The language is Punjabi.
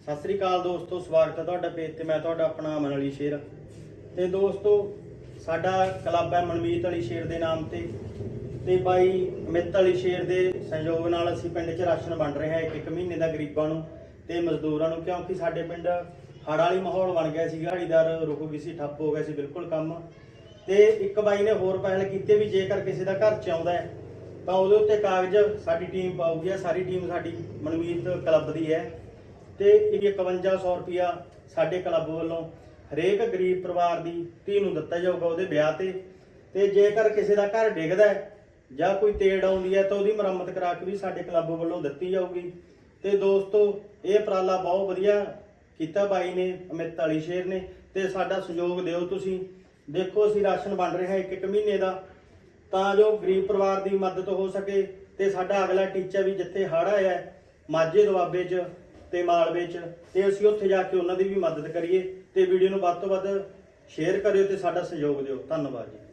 ਸਤਿ ਸ੍ਰੀ ਅਕਾਲ ਦੋਸਤੋ, ਸਵਾਗਤ ਹੈ ਤੁਹਾਡਾ ਪੇਜ ਤੇ। ਮੈਂ ਤੁਹਾਡਾ ਆਪਣਾ ਅਮਨ ਅਲੀ ਸ਼ੇਰ। ਤੇ ਦੋਸਤੋ, ਸਾਡਾ ਕਲੱਬ ਹੈ ਮਨਮੀਤ ਅਲੀ ਸ਼ੇਰ ਦੇ ਨਾਮ ਤੇ। ਤੇ ਬਾਈ ਅਮਿਤ ਅਲੀ ਸ਼ੇਰ ਦੇ ਸਹਿਯੋਗ ਨਾਲ ਅਸੀਂ ਪਿੰਡ 'ਚ ਰਾਸ਼ਨ ਵੰਡ ਰਹੇ ਹਾਂ ਇੱਕ ਇੱਕ ਮਹੀਨੇ ਦਾ ਗਰੀਬਾਂ ਨੂੰ ਤੇ ਮਜ਼ਦੂਰਾਂ ਨੂੰ, ਕਿਉਂਕਿ ਸਾਡੇ ਪਿੰਡ ਹੜ੍ਹ ਵਾਲੀ ਮਾਹੌਲ ਬਣ ਗਿਆ ਸੀ ਦਿਹਾੜੀਦਾਰ ਰੁਕ ਗਈ ਸੀ, ਠੱਪ ਹੋ ਗਿਆ ਸੀ ਬਿਲਕੁਲ ਕੰਮ। ਤੇ ਇੱਕ ਬਾਈ ਨੇ ਹੋਰ ਪਹਿਲ ਕੀਤੀ ਵੀ ਜੇਕਰ ਕਿਸੇ ਦਾ ਘਰ 'ਚ ਆਉਂਦਾ ਹੈ, ਤਾਂ ਉਹਦੇ ਉੱਤੇ ਕਾਗਜ਼ ਸਾਡੀ ਟੀਮ ਪਾਊਗੀ। ਆ ਸਾਰੀ ਟੀਮ ਸਾਡੀ ਮਨਮੀਤ ਕਲੱਬ ਦੀ ਹੈ। ਤੇ ਇਹ 5100 ਰੁਪਿਆ ਸਾਡੇ ਕਲੱਬ ਵੱਲੋਂ ਹਰੇਕ ਗਰੀਬ ਪਰਿਵਾਰ ਦੀ ਧੀ ਨੂੰ ਦਿੱਤਾ ਜਾਊਗਾ ਉਹਦੇ ਵਿਆਹ ਤੇ। ਤੇ ਜੇਕਰ ਕਿਸੇ ਦਾ ਘਰ ਡਿੱਗਦਾ ਹੈ ਜਾਂ ਕੋਈ ਤੇੜ ਆਉਂਦੀ ਹੈ ਤਾਂ ਉਹਦੀ ਮੁਰੰਮਤ ਕਰਾ ਕੇ ਵੀ ਸਾਡੇ ਕਲੱਬ ਵੱਲੋਂ ਦਿੱਤੀ ਜਾਊਗੀ। ਤੇ ਦੋਸਤੋ ਇਹ ਉਪਰਾਲਾ ਬਹੁਤ ਵਧੀਆ ਕੀਤਾ ਬਾਈ ਨੇ ਅਮਿਤ ਵਾਲੀ ਸ਼ੇਰ ਨੇ। ਤੇ ਸਾਡਾ ਸਹਿਯੋਗ ਦਿਓ ਤੁਸੀਂ। ਦੇਖੋ ਅਸੀਂ ਰਾਸ਼ਨ ਵੰਡ ਰਹੇ ਇੱਕ ਇੱਕ ਮਹੀਨੇ ਦਾ। ਤਾਂ ਜੋ ਗਰੀਬ ਪਰਿਵਾਰ ਦੀ ਮਦਦ ਹੋ ਸਕੇ ਤੇ ਸਾਡਾ ਅਗਲਾ ਟੀਚਾ ਵੀ ਜਿੱਥੇ ਹੜ੍ਹ ਆਇਆ ਹੈ, ਮਾਝੇ ਦੁਆਬੇ 'ਚ ਤੇ ਮਾਲਵੇ 'ਚ ਤੇ ਅਸੀਂ ਉੱਥੇ ਜਾ ਕੇ ਉਹਨਾਂ ਦੀ ਵੀ ਮਦਦ ਕਰੀਏ ਤੇ ਵੀਡੀਓ ਨੂੰ ਵੱਧ ਤੋਂ ਵੱਧ ਸ਼ੇਅਰ ਕਰਿਓ ਤੇ ਸਾਡਾ ਸਹਿਯੋਗ ਦਿਓ। ਧੰਨਵਾਦ ਜੀ।